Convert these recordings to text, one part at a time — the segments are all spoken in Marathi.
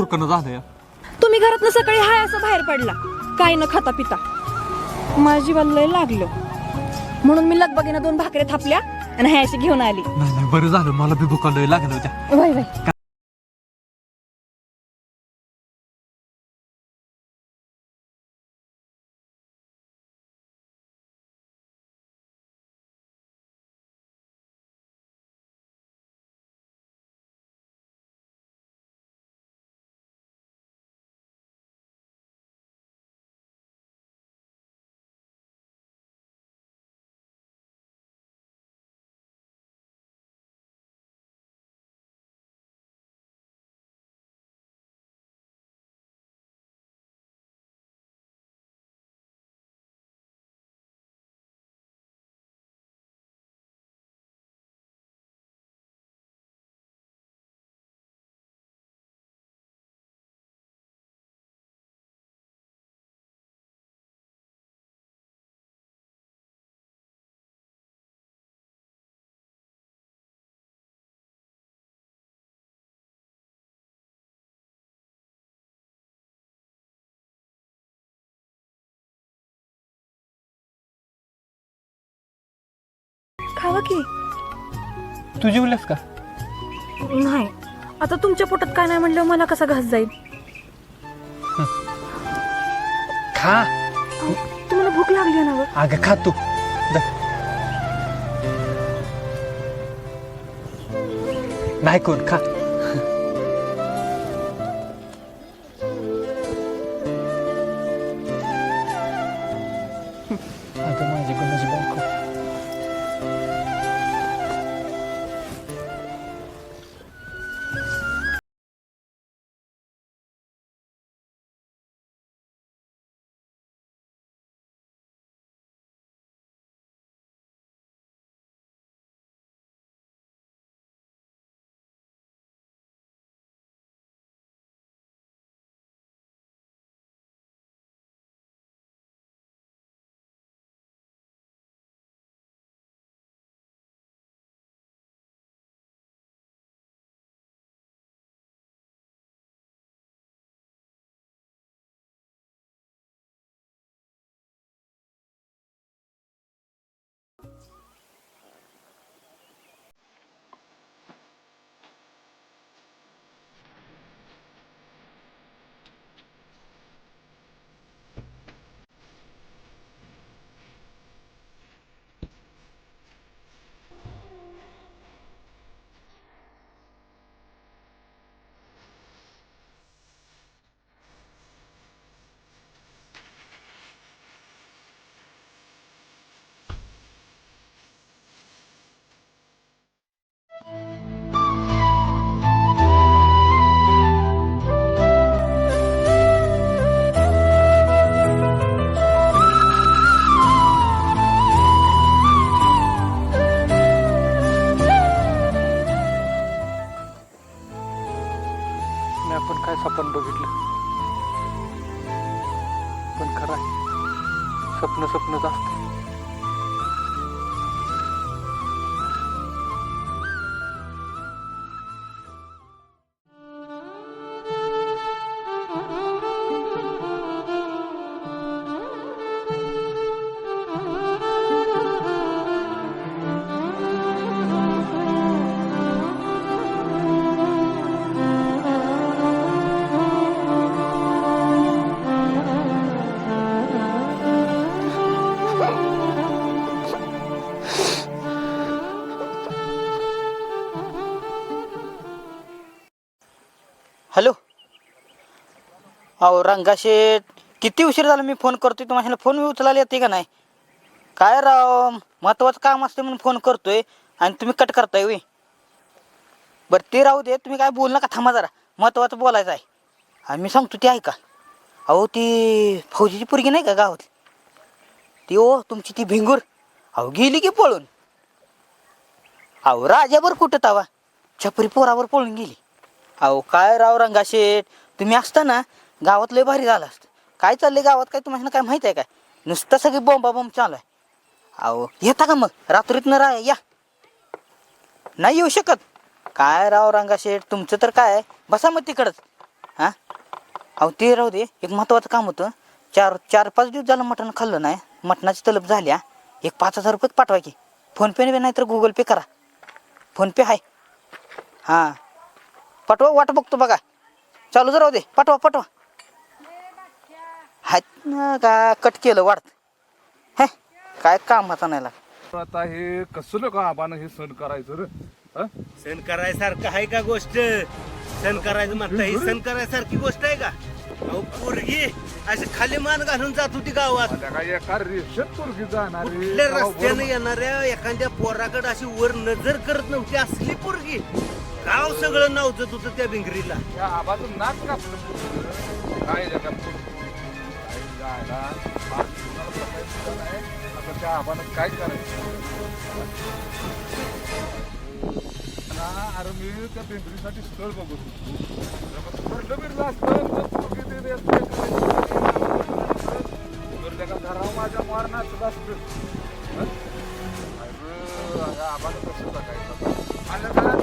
मूर्खनं झालं या तुम्ही घरात सकाळी हाय असं बाहेर पडला. काय न खाता पिता. माझी लय लागलं. म्हणून मी लगबगीनं दोन भाकऱ्या थापल्या आणि ह्याशी घेऊन आली. नाही नाही बरं झालं. मला बी भुका लय लागल्या होत्या. वय वय. खावा की? तू जेवल्यास का? नाही. आता तुमच्या पोटात काय नाही म्हणलं मला कसा घास जाईल? खा. तुम्हाला भूक लागली ना व? अगं खा तू. जा. नाही कोण खा. आहे स्वप्न स्वप्नच असतं. अहो रंगाशेठ किती उशीर झाला मी फोन करतोय तुम्हाला फोन मी उचलायला येते का नाही? काय राव महत्वाचं काम असतं म्हणून फोन करतोय आणि तुम्ही कट करताय वे बरं ते राहू दे तुम्ही काय बोल नका थांबा जरा. महत्वाचं बोलायचं आहे. आणि मी सांगतो ते ऐका. अहो ती फौजीची पोरगी नाही का गावात ती ओ तुमची ती भिंगूर. अहो गेली की पळून. अहो राजाभर कुठं तावा? छपरी पोरावर पळून गेली. अहो काय राव रंगाशेठ तुम्ही असताना गावात लय भारी झालं असतं. काय चाललंय गावात? काय तुम्हाला काय माहिती आहे काय? नुसतं सगळी बोंबा बोंब चालू आहे. अहो येता का मग? रात्रीतनं रा या. नाही येऊ शकत. काय राव रंगाशेठ तुमचं तर काय आहे? बसा मग तिकडंच. हां? अहो ते राहू दे. एक महत्त्वाचं काम होतं. चार चार पाच दिवस झालं मटण खाल्लं नाही. मटणाची तलब झाली हा एक पाच हजार रुपये पाठवा की. फोनपे नाही तर गुगल पे करा. फोनपे आहे हां. पाठवा वाट बघतो बघा. चालू राहू दे. पाठवा पाठवा. हात ना का कट केलं वाढत? हे काय कामाचा नाही लाग आता हे कसलं का आबानं हे सण करायचं रे? हं? सण करायसारखं आहे का गोष्ट? सण करायचं म्हणता ही सण करायसारखी गोष्ट आहे का? अहो पोरगी अशी खाली मान घालून जात होती गावात. आल्या काय एका रेषेत पोरगी जाणार रे. कुठल्या तेव्हा रस्त्याने येणाऱ्या एखाद्या पोराकडे अशी वर नजर करत नव्हती असली पोरगी. गाव सगळं नावजत होतं त्या भिंगरीला. या आबाचं नाक कापलं. काय पोरगं. काय ना नाही. आता त्या आव्हानात काय करायचं? अरे मी त्या बेंद्रीसाठी स्थळ बघत होतो. ठरलं बिरलं असतं तर नाही. माझ्या मारणार सुद्धा असतं अरे, कसं बघायचं? माझ्या घरात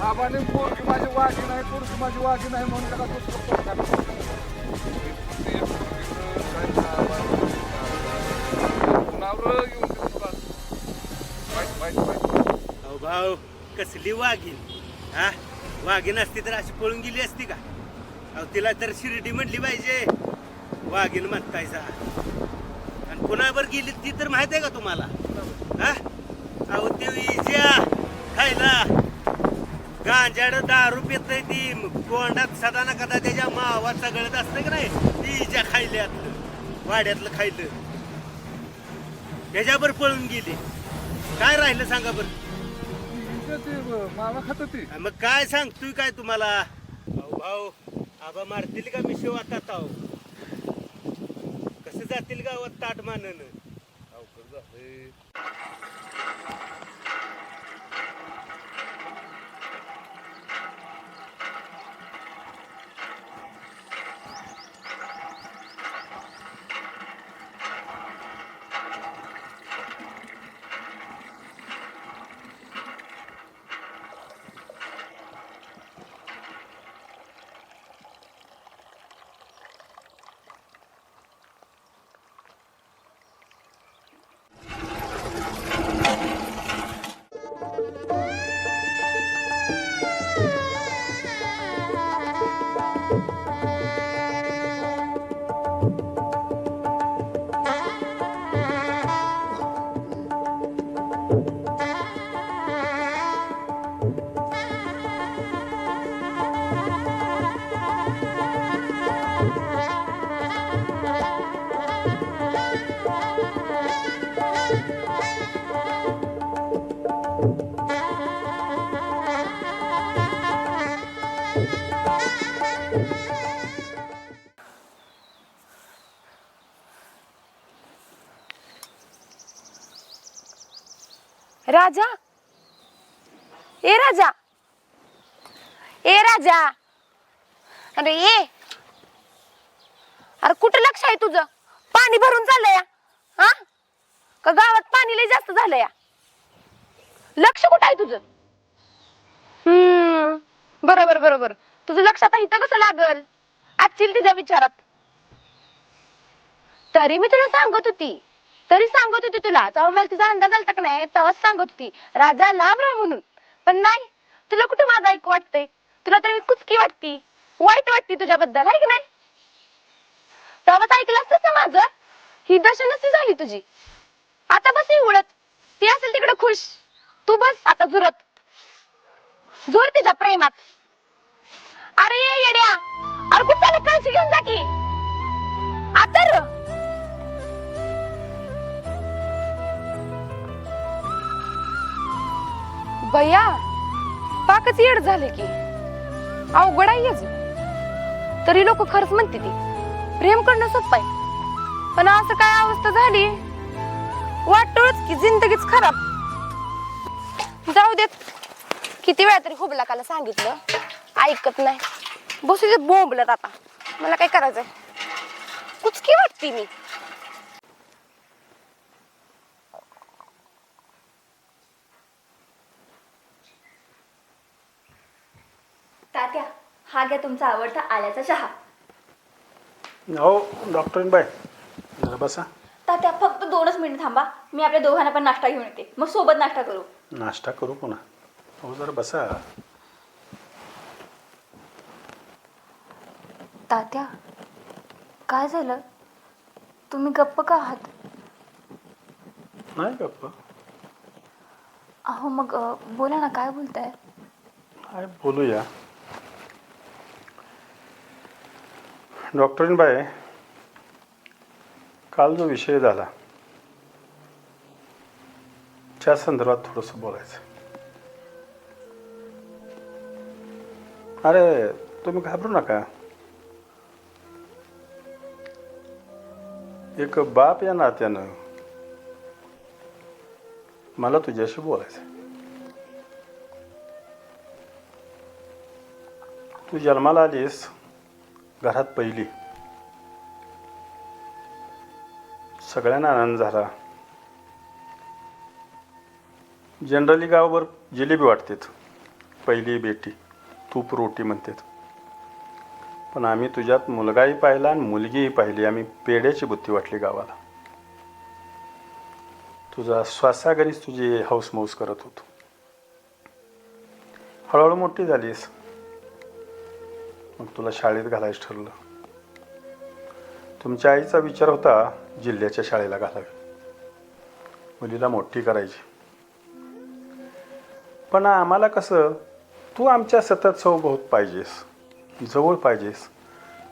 बाबाने पोरगी माझी वाघी नाही पोरगी माझी वाघी नाही म्हणून त्याला कसली वाघीन हा? वाघीन असती तर अशी पळून गेली असती का? अहो तिला तर शिर्डी म्हटली पाहिजे. वाघीन म्हणतायचा आणि कुणावर गेली ती तर माहीत आहे का तुम्हाला? हा? अहो ते विजया खायला. गांजाड दारू पित ती. कोंडात सदा ना कदा त्याच्या मावात सगळ्यात असतं की नाही? ती इजा खायल्यातलं वाड्यातलं खायलं. त्याच्यावर पळून गेली. काय राहिलं सांगा बरं? ते- मावा खात मग काय सांगतोय काय तुम्हाला? भाऊ भाऊ आबा मारतील का मी शिव आता ताव कसं जातील गावात ताट मानन राजा? ए राजा? ए राजा? अरे ये अरे कुठं लक्ष आहे तुझं? पाणी भरून चाललंय हा? का गावात पाणी लय जास्त झालं या? लक्ष कुठं आहे तुझं? हम्म. बरोबर बरोबर. तुझं लक्षात आहे इथं कसं लागल? आजची तिच्या विचारात. तरी मी तुला सांगत होती तरी सांगत होती तुला तेव्हा मला तिचा अंदाज आलता का नाही? तेव्हाच सांगत होती राजा लांब राहा म्हणून. पण नाही तुला कुठे माझं ऐकू वाटतंय? तुला तरी कुचकी वाटती वाईट वाटती तुझ्याबद्दल आहे की नाही? तेव्हाच ऐकलं असतं ना माझं? ही दशा नसती झाली तुझी. आता बस ही उडत. ती असेल तिकडे खुश. तू बस आता जुरत जोर तिच्या प्रेमात. अरे ये येड्या. अरे कुठं कळशी घेऊन जा की. आता बया पाकच येड झाले की. अवघड आहे तरी लोक खरंच म्हणते ती प्रेम करणं सोपं आहे. पण असं काय अवस्था झाली? वाटतोच की जिंदगीच खराब. जाऊ देत. किती वेळा तरी हुबलाकाला सांगितलं. ऐकत नाही. बसू दे बोंबलत आता. मला काय करायचंय? कुचकी वाटते मी. तात्या हा घ्या तुमचा आवडता आल्याचा चहा. हो डॉक्टरीन बाय. जरा बसा. तात्या फक्त दोनच मिनिट थांबा. मी आपल्या दोघांना पण नाश्ता घेऊन येते. मग सोबत नाश्ता करू. नाश्ता करू पुन्हा. हो जरा बसा. तात्या काय झालं? तुम्ही गप्प का आहात? नाही गप्पा. अहो मग अ, बोला ना काय बोलताय? काय बोलूया? डॉक्टरीन बाय काल जो विषय झाला त्या संदर्भात थोडंसं बोलायचं अरे तुम्ही घाबरू नका एक बाप या नात्यानं मला तुझ्याशी बोलायचं आहे. तू जन्माला आलीस घरात पहिली. सगळ्यांना आनंद झाला. जनरली गावावर जिलेबी वाटतेत. पहिली बेटी तूप रोटी म्हणतात. पण आम्ही तुझ्यात मुलगाही पाहिला आणि मुलगीही पाहिली. आम्ही पेड्याची बुद्धी वाटली गावाला. तुझा श्वासागणीच तुझी हौस मौस करत होतो. हळूहळू मोठी झालीस. मग तुला शाळेत घालायचं ठरलं. तुमच्या आईचा विचार होता जिल्ह्याच्या शाळेला घालावी. मुलीला मोठी करायची. पण आम्हाला कसं तू आमच्या सतत सोबत पाहिजेस जवळ पाहिजेस.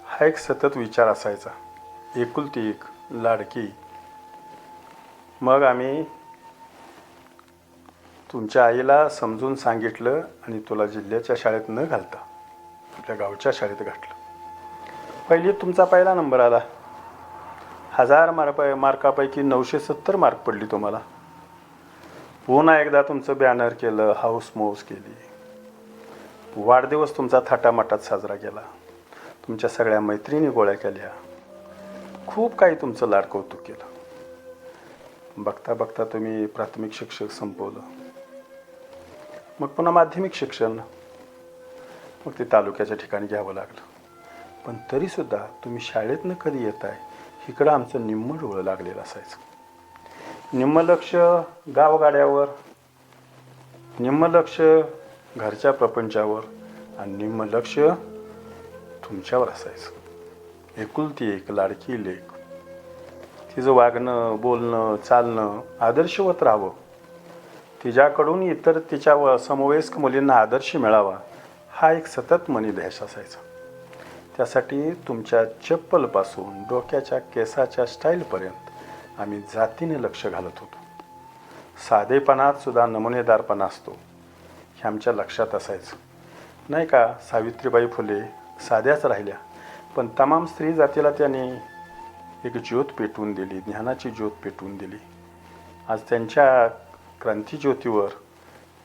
हा एक सतत विचार असायचा. एकुलती एक लाडकी. मग आम्ही तुमच्या आईला समजून सांगितलं आणि तुला जिल्ह्याच्या शाळेत न घालता आपल्या गावच्या शाळेत घातलं. पहिली तुमचा पहिला नंबर आला. हजार मार्क मार्कापैकी नऊशे सत्तर मार्क पडली तुम्हाला. पुन्हा एकदा तुमचं बॅनर केलं हाऊस मौस केली. वाढदिवस तुमचा थाटामाटात साजरा केला. तुमच्या सगळ्या मैत्रिणी गोळ्या केल्या. खूप काही तुमचं लाड कौतुक केलं. बघता बघता तुम्ही प्राथमिक शिक्षक संपवलं. मग पुन्हा माध्यमिक शिक्षण. मग ते तालुक्याच्या ठिकाणी घ्यावं लागलं. पण तरीसुद्धा तुम्ही शाळेतनं कधी येत आहे इकडं आमचं निम्म डोळं लागलेलं असायचं. निम्म लक्ष गावगाड्यावर निम्म लक्ष घरच्या प्रपंचावर आणि निम्म लक्ष तुमच्यावर असायचं. एकुलती एक लाडकी लेख. तिचं वागणं बोलणं चालणं आदर्शवत राहावं. तिच्याकडून इतर तिच्या समवयस्क मुलींना आदर्श मिळावा. हा एक सतत मनी असायचा. त्यासाठी तुमच्या चप्पलपासून डोक्याच्या केसाच्या स्टाईलपर्यंत आम्ही जातीने लक्ष घालत होतो. साधेपणात सुद्धा नमुनेदारपणा असतो हे आमच्या लक्षात असायचं. नाही का सावित्रीबाई फुले साध्याच राहिल्या पण तमाम स्त्री जातीला त्यांनी एक ज्योत पेटवून दिली ज्ञानाची ज्योत पेटवून दिली. आज त्यांच्या क्रांतीज्योतीवर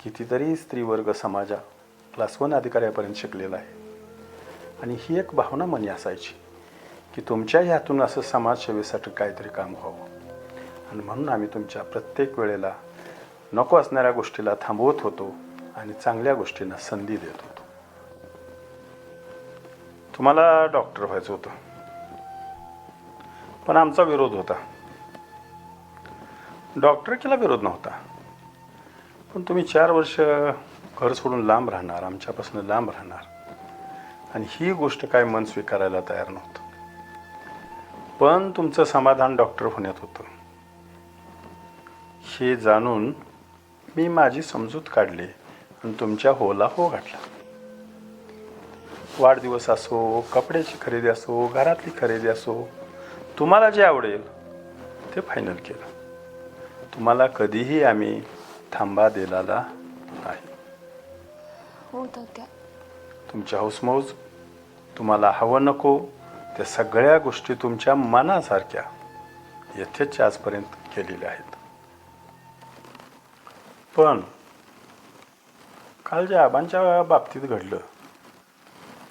कितीतरी स्त्रीवर्ग समाजा क्लास वन अधिकाऱ्यापर्यंत शिकलेला आहे. आणि ही एक भावना मनी असायची की तुमच्या ह्यातून असं समाजसेवेसाठी काहीतरी काम व्हावं. आणि म्हणून आम्ही तुमच्या प्रत्येक वेळेला नको असणाऱ्या गोष्टीला थांबवत होतो आणि चांगल्या गोष्टींना संधी देत होतो. तुम्हाला डॉक्टर व्हायचं होतं. पण आमचा विरोध होता. डॉक्टरकीला विरोध नव्हता. पण तुम्ही चार वर्ष घर सोडून लांब राहणार आमच्यापासून लांब राहणार. आणि ही गोष्ट काय मन स्वीकारायला तयार नव्हतं. पण तुमचं समाधान डॉक्टर होण्यात होतं. हे जाणून मी माझी समजूत काढली आणि तुमच्या होला हो घातला वाढदिवस असो कपड्याची खरेदी असो घरातली खरेदी असो तुम्हाला जे आवडेल ते फायनल केलं. तुम्हाला कधीही आम्ही थांबा दिलेला होत होत्या तुमच्या हौसमौज तुम्हाला हवं नको त्या सगळ्या गोष्टी तुमच्या मनासारख्या यथेच आजपर्यंत केलेल्या आहेत. पण काल ज्या आबांच्या बाबतीत घडलं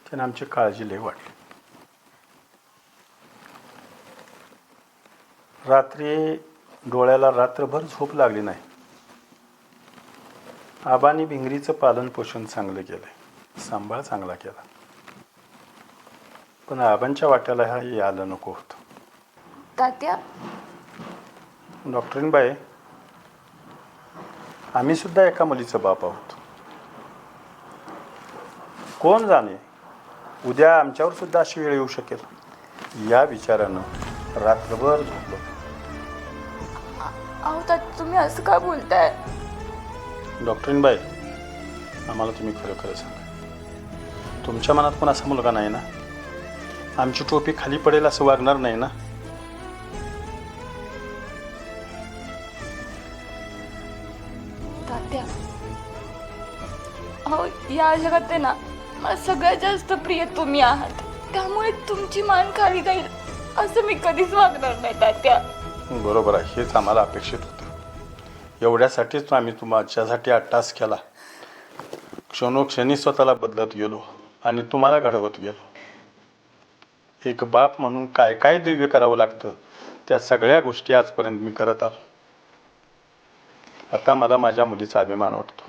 त्याने आमची काळजी लय वाटली रात्री डोळ्याला रात्रभर झोप लागली नाही. आबांनी भिंगरीचं पालन पोषण चांगलं केलंय. सांभाळ चांगला केला. पण आबांच्या वाट्याला हे आलं नको होतं. तात्या? डॉक्टरीनबाई आम्ही सुद्धा एका मुलीचं बाप आहोत. कोण जाणे? उद्या आमच्यावर सुद्धा अशी वेळ येऊ शकेल. या विचारानं रात्रभर झोपलो. तुम्ही असं का बोलताय? डॉक्टरीनबाई आम्हाला तुम्ही खरं खरं सांगा. तुमच्या मनात पण असा मुलगा नाही ना? आमची टोपी खाली पडेल असं वागणार नाही ना? तात्या अहो या जगात आहे ना मला सगळ्यात जास्त प्रिय तुम्ही आहात. त्यामुळे तुमची मान खाली जाईल असं मी कधीच वागणार नाही तात्या. बरोबर आहे हेच आम्हाला अपेक्षित होतं. एवढ्यासाठीच आम्ही तुमच्यासाठी अट्टास केला. क्षणोक्षणी स्वतःला बदलत गेलो आणि तुम्हाला घडवत गेलो. एक बाप म्हणून काय काय दिव्य करावं लागतं? त्या सगळ्या गोष्टी आजपर्यंत मी करत आलो. आता मला माझ्या मुलीचा अभिमान वाटतो.